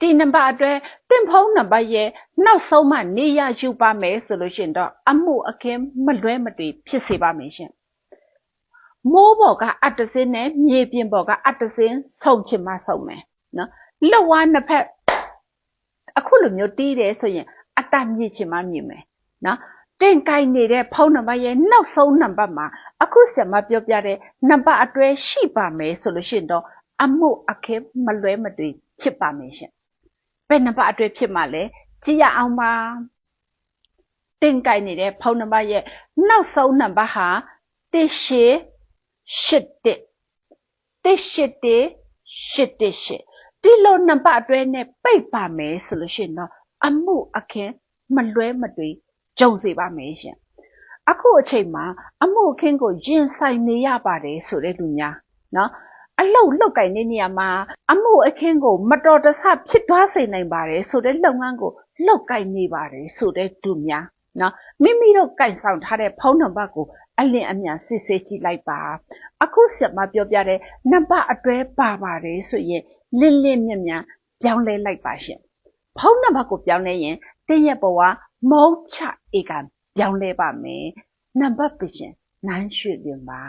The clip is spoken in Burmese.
ဒီနံပါတ်အတွက်တင်ဖုန်းနံပါတ်ရဲ့နောက်ဆုံးမှနေရယူပါမယ်ဆိုလို့ရှရင်တော့အမှုအခင်းမလွဲမသွေဖြစ်စေပါမယ်ရှင်မိုးပေါ်ကအတ္တစင်းနဲ့မြေပြင်ပေါ်ကအတ္တစင်းဆုံချင်မှဆုံမယ်နော်လက်ဝါးနှစ်ဖက်အခုလိုမျိုးတီးတယ်ဆိုရင်အတ္တမြင့်ချင်မှမြင်မယ်နော်တင်ကိုင်နေတဲ့ဖုန်းနံပါတ်ရဲ့နောက်ဆုံးနံပါတ်မှာအခုဆရာမပြောပြတဲ့နံပါတ်အတွဲရှိပါမယ်ဆိုလို့ရှိရင်တော့အမှုအခင်းမလွဲမသွေဖြစ်ပါမယ်ရှင် ဘယ်နံပါတ်အတွဲဖြစ်မှာလဲကြည့်ရအောင်ပါတင်ကိုင်နေတဲ့ဖုန်းနံပါတ်ရဲ့နောက်ဆုံးနံပါတ်ဟာ188 188ဒီလိုနံပါတ်အတွဲနဲ့ပိတ်ပါမယ်ဆိုလို့ရှိရင်တော့အမှုအခင်းမလွဲမသွေကြုံစေပါမယ်ရှင်အခုအချိန်မှာအမှုအခင်းကိုရင်ဆိုင်နေရပါတယ်ဆိုတဲ့လူများနော် အလုတ်လုတ်ကင်တဲ့နေရာမှာအမှုအခင်းကို မတော်တဆဖြစ်သွားစေနိုင်ပါတယ်ဆိုတဲ့လုပ်ငန်းကိုလုတ်ကင်နေပါတယ်ဆိုတဲ့လူများနော်မိမိတို့ကင်ဆောင်ထားတဲ့ဖုန်းနံပါတ်ကိုအလင်းအမြန်စစ်ဆေးကြည့်လိုက်ပါအခုဆက်မပြောပြတဲ့နံပါတ်အတွဲပါပါတယ်ဆိုရင်လင်းလင်းမြမြပြောင်းလဲလိုက်ပါရှင်ဖုန်းနံပါတ်ကိုပြောင်းလဲရင်တင်းရဲ့ဘဝမောချဧကံပြောင်းလဲပါမယ်နံပါတ်ပရှင်နန်းရွှေလင်ပါ